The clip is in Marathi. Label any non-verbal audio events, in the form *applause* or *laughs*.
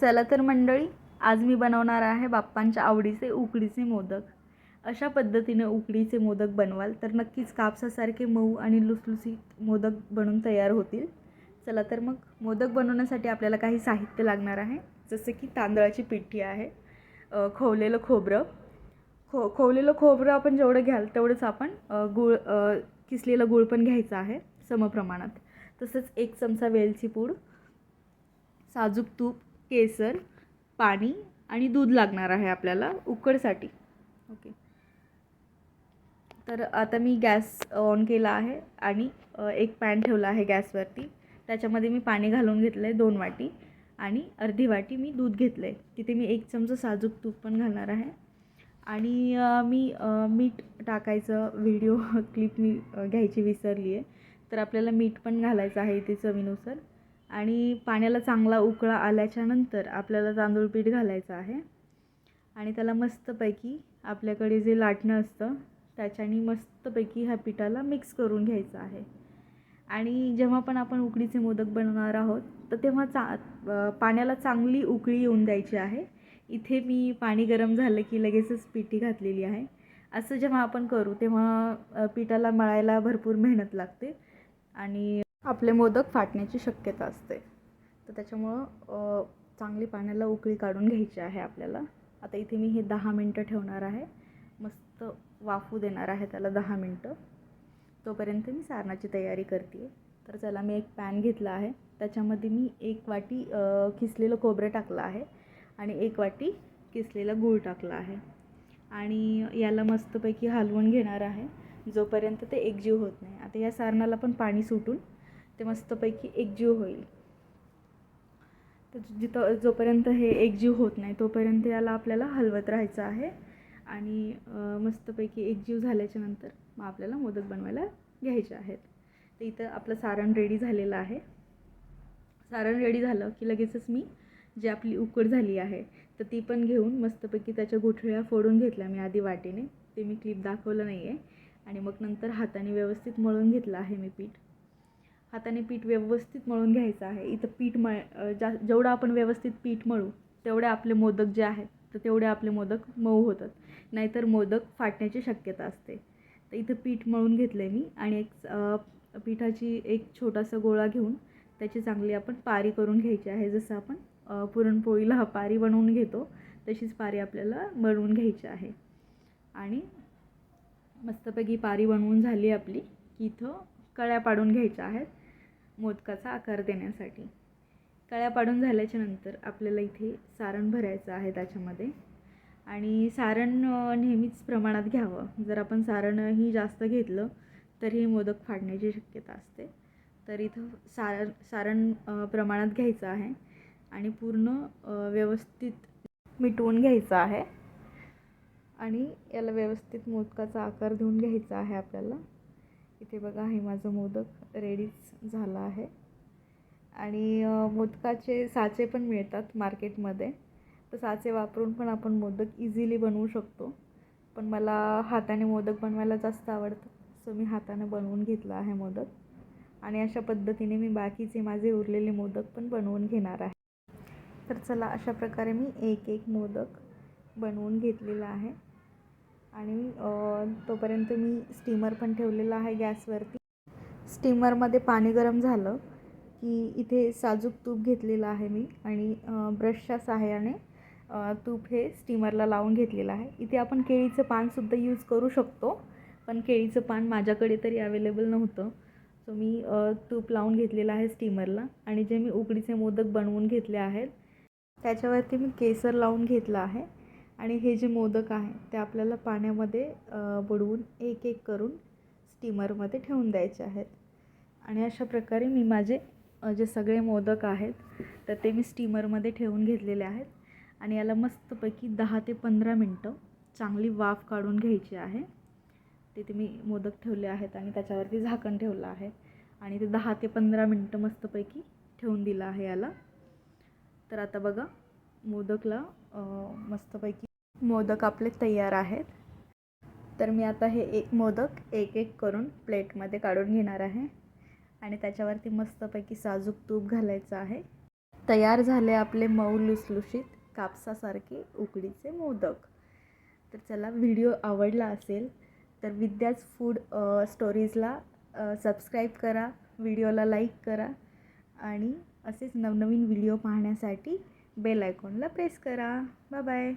चला तर मंडळी आज मी बनवणार आहे बाप्पांच्या आवडीचे उकडीचे मोदक. अशा पद्धतीने उकडीचे मोदक बनवाल तर नक्कीच कापसासारखे मऊ आणि लुसलुसीत मोदक बनून तयार होतील. चला तर मग मोदक बनवण्यासाठी आपल्याला काही साहित्य लागणार आहे जसे की तांदळाची पिठी आहे खोवलेलं खोबरं. खो खोवलेलं खोबरं आपण जेवढं घ्याल तेवढंच आपण गुळ गूळ किसलेलं गूळ पण घ्यायचं आहे समप्रमाणात तसंच एक चमचा वेलची पूड साजूक तूप केसर पाणी आणि दूध लागणार आहे आपल्याला उकडसाठी. ओके. तर आता मी गॅस ऑन केला आहे आणि एक पॅन ठेवला आहे गॅसवरती. त्याच्यामध्ये मी पाणी घालून घेतलं आहे दोन वाटी आणि अर्धी वाटी मी दूध घेतलं आहे तिथे मी एक चमचा साजूक तूप पण घालणार आहे. आणि मी मीठ टाकायचं व्हिडिओ *laughs* क्लिप मी घ्यायची विसरली आहे तर आपल्याला मीठ पण घालायचं आहे इथे चवीनुसार. आणि पाण्याला चांगला उकळा आल्याच्यानंतर आपल्याला तांदूळ पीठ घालायचं आहे. आणि त्याला मस्तपैकी आपल्याकडे जे लाटणं असतं त्याच्याने मस्तपैकी ह्या पिठाला मिक्स करून घ्यायचं आहे. आणि जेव्हा पण आपण उकडीचे मोदक बनवणार आहोत तर तेव्हा चा पाण्याला चांगली उकळी येऊन द्यायची आहे. इथे मी पाणी गरम झालं की लगेचच पिठी घातलेली आहे. असं जेव्हा आपण करू तेव्हा पिठाला मळायला भरपूर मेहनत लागते. आणि आपले मोदक फाटण्याची शक्यता असते. तर त्याच्यामुळं चांगली पाण्याला उकळी काढून घ्यायची आहे आपल्याला. आता इथे मी हे दहा मिनटं ठेवणार आहे. मस्त वाफू देणार आहे त्याला दहा मिनटं. तोपर्यंत मी सारणाची तयारी करते तर चला मी एक पॅन घेतला आहे. त्याच्यामध्ये मी एक वाटी किसलेलं खोबरं टाकलं आहे आणि एक वाटी किसलेला गूळ टाकला आहे. आणि याला मस्तपैकी हलवून घेणार आहे. जोपर्यंत ते एकजीव होत नाही. आता या सारणाला पण पाणी सुटून ते मस्तपैकी एकजीव होईल. तर जिथं जोपर्यंत हे एकजीव होत नाही तोपर्यंत याला आपल्याला हलवत राहायचं आहे. आणि मस्तपैकी एकजीव झाल्याच्यानंतर मग आपल्याला मोदक बनवायला घ्यायचे आहेत. तर इथं आपलं सारण रेडी झालेलं आहे. सारण रेडी झालं की लगेचच मी जी आपली उकड झाली आहे तर ती पण घेऊन मस्तपैकी त्याच्या गुठळ्या फोडून घेतल्या मी आधी वाटेने. ते मी क्लिप दाखवलं नाही आहे आणि मग नंतर हाताने व्यवस्थित मळून घेतलं आहे मी पीठ. हाताने पीठ व्यवस्थित मळून घ्यायचं आहे. इथं पीठ मळ जा जेवढं आपण व्यवस्थित पीठ मळू तेवढे आपले मोदक जे आहेत तर तेवढे आपले मोदक मऊ होतात. नाहीतर मोदक फाटण्याची शक्यता असते. तर इथं पीठ मळून घेतलं आहे मी आणि एक पीठाची पिठाची एक छोटासा गोळा घेऊन त्याची चांगली आपण पारी करून घ्यायची आहे. जसं आपण पुरणपोळीला पारी बनवून घेतो तशीच पारी आपल्याला बनवून घ्यायची आहे. आणि मस्तपैकी पारी बनवून झाली आपली की इथं कळ्या पाडून घ्यायच्या आहेत. मोदकाचा आकार देण्यासाठी. कळ्या पाडून झाल्याच्यानंतर आपल्याला इथे सारण भरायचं आहे त्याच्यामध्ये. आणि सारण नेहमीच प्रमाणात घ्यावं. जर आपण सारणही जास्त घेतलं तर हे मोदक फाडण्याची शक्यता असते. तर इथं सारण सारण प्रमाणात घ्यायचं आहे. आणि पूर्ण व्यवस्थित मिटवून घ्यायचं आहे. आणि याला व्यवस्थित मोदकाचा आकार देऊन घ्यायचा आहे आपल्याला. इथे बघा हे माझं मोदक रेडीच झालं आहे. आणि मोदकाचे साचे पण मिळतात मार्केटमध्ये. तर साचे वापरून पण आपण मोदक इझिली बनवू शकतो. पण मला हाताने मोदक बनवायला जास्त आवडतं. सो मी हाताने बनवून घेतलं आहे मोदक. आणि अशा पद्धतीने मी बाकीचे माझे उरलेले मोदक पण बनवून घेणार आहे. तर चला अशा प्रकारे मी एक एक मोदक बनवून घेतलेला आहे. आणि तोपर्यंत मी स्टीमर पण ठेवलेला आहे गॅसवरती. स्टीमरमध्ये पाणी गरम झालं की इथे साजूक तूप घेतलेलं आहे मी आणि ब्रशच्या सहाय्याने तूप हे स्टीमरला लावून घेतलेलं आहे. इथे आपण केळीचं पानसुद्धा यूज करू शकतो पण केळीचं पान माझ्याकडे तरी अवेलेबल नव्हतं. सो मी तूप लावून घेतलेलं आहे स्टीमरला आणि जे मी उकडीचे मोदक बनवून घेतले आहेत त्याच्यावरती मी केसर लावून घेतलं आहे. आणि हे जे मोदक आहे ते आपल्याला पाण्यामध्ये बुडवून एक एक करून स्टीमरमध्ये ठेवून द्यायचे आहेत. आणि अशा प्रकारे मी माझे जे सगळे मोदक आहेत तर ते मी स्टीमरमध्ये ठेवून घेतलेले आहेत. आणि याला मस्तपैकी दहा ते पंधरा मिनटं चांगली वाफ काढून घ्यायची आहे. तिथे मी मोदक ठेवले आहेत आणि त्याच्यावरती झाकण ठेवलं आहे. आणि ते दहा ते पंधरा मिनटं मस्तपैकी ठेवून दिलं आहे याला. तर आता बघा मोदकला मस्तपैकी मोदक आपले तयार आहेत. तर मी आता हे एक मोदक एक एक करून प्लेटमध्ये काढून घेणार आहे. आणि त्याच्यावरती मस्तपैकी साजूक तूप घालायचं आहे. तयार झाले आपले मऊ लुसलुशीत कापसासारखे उकडीचे मोदक. तर चला व्हिडिओ आवडला असेल तर विद्याच फूड स्टोरीजला सबस्क्राईब करा व्हिडिओला लाईक करा. आणि असेच नवनवीन व्हिडिओ पाहण्यासाठी बेल आयकॉनला प्रेस करा. Bye bye.